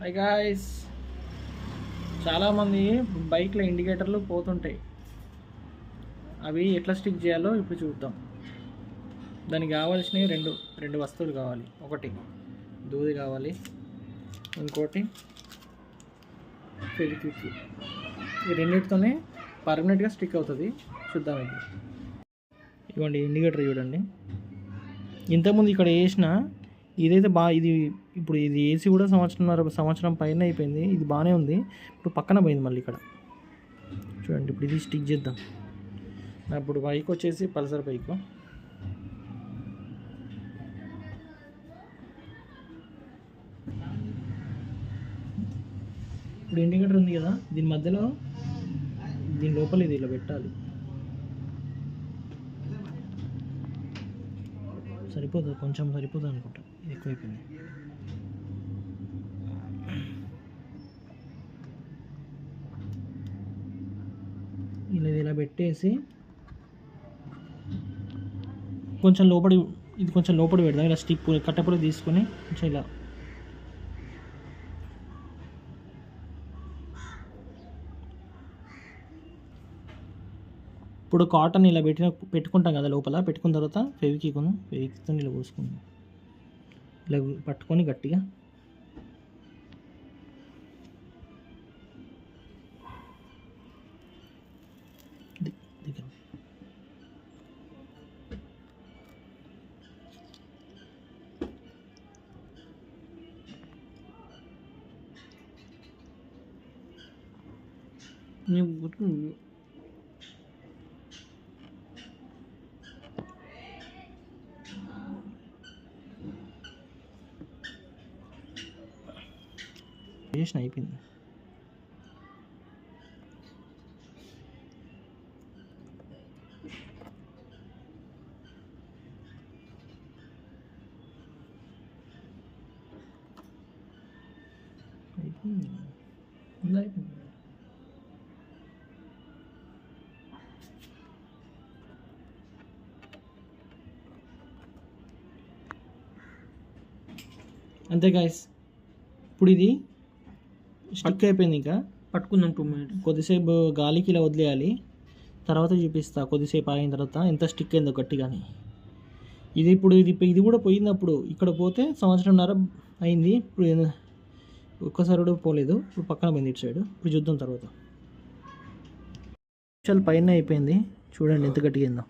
Hi guys చాలామంది బైక్ల ఇండికేటర్లు పోతుంటాయి. అవి ఎట్లా స్టిక్ చేయాలో ఇప్పుడు చూద్దాం. దానికి కావాల్సినవి రెండు రెండు వస్తువులు కావాలి. ఒకటి దూది కావాలి. ఇంకోటి ఫెవిక్విక్. ఈ రెండింటితోనే పర్మనెంట్గా స్టిక్ అవుతుంది. చూద్దాం ఇది ఇవ్వండి ఇండికేటర్ చూడండి. ఇంతకుముందు ఇక్కడ వేసిన ఇదైతే బాగా ఇది ఇప్పుడు ఇది ఏసీ కూడా సంవత్సరం సంవత్సరం పైన అయిపోయింది. ఇది బాగానే ఉంది. ఇప్పుడు పక్కన పోయింది మళ్ళీ ఇక్కడ. చూడండి ఇప్పుడు ఇది స్టిక్ చేద్దాం. ఇప్పుడు బైక్ వచ్చేసి పల్సర్ బైక్ ఇప్పుడు ఇండికేటర్ ఉంది కదా దీని మధ్యలో దీని లోపల ఇది ఇలా పెట్టాలి. సరిపోతుంది కొంచెం సరిపోతుంది అనుకుంటా. ఇది ఎక్కువైపోయింది. ఇలా ఇలా పెట్టేసి కొంచెం లోపడి ఇది కొంచెం లోపడి పెడదాం. ఇలా స్టిప్ కట్టపడి తీసుకొని కొంచెం ఇలా ఇప్పుడు కాటన్ ఇలా పెట్టిన పెట్టుకుంటాం కదా లోపల పెట్టుకున్న తర్వాత ఫెవికి ఫెవికితో ఫెవిక్తో ఇలా పోసుకుందాం. ఇలా పట్టుకొని గట్టిగా. ది- చేసిన అయిపోయింది. అయిపోయింది. అయిపోయింది. అంతే గాయస్ ఇప్పుడు ఇది స్టిక్ అయిపోయింది ఇంకా పట్టుకుందాం టూ మినిట్స్. కొద్దిసేపు గాలికి ఇలా వదిలేయాలి. తర్వాత చూపిస్తా కొద్దిసేపు ఆగిన తర్వాత ఎంత స్టిక్ అయిందో గట్టిగాని. ఇది ఇప్పుడు ఇది ఇది కూడా పోయింది అప్పుడు ఇక్కడ పోతే సంవత్సరంన్నర అయింది. ఇప్పుడు ఒక్కసారి కూడా పోలేదు. ఇప్పుడు పక్కన పోయింది ఇటు సైడ్. ఇప్పుడు చూద్దాం తర్వాత. నిమిషాలు పైన అయిపోయింది. చూడండి ఎంత గట్టిగా అయిందో.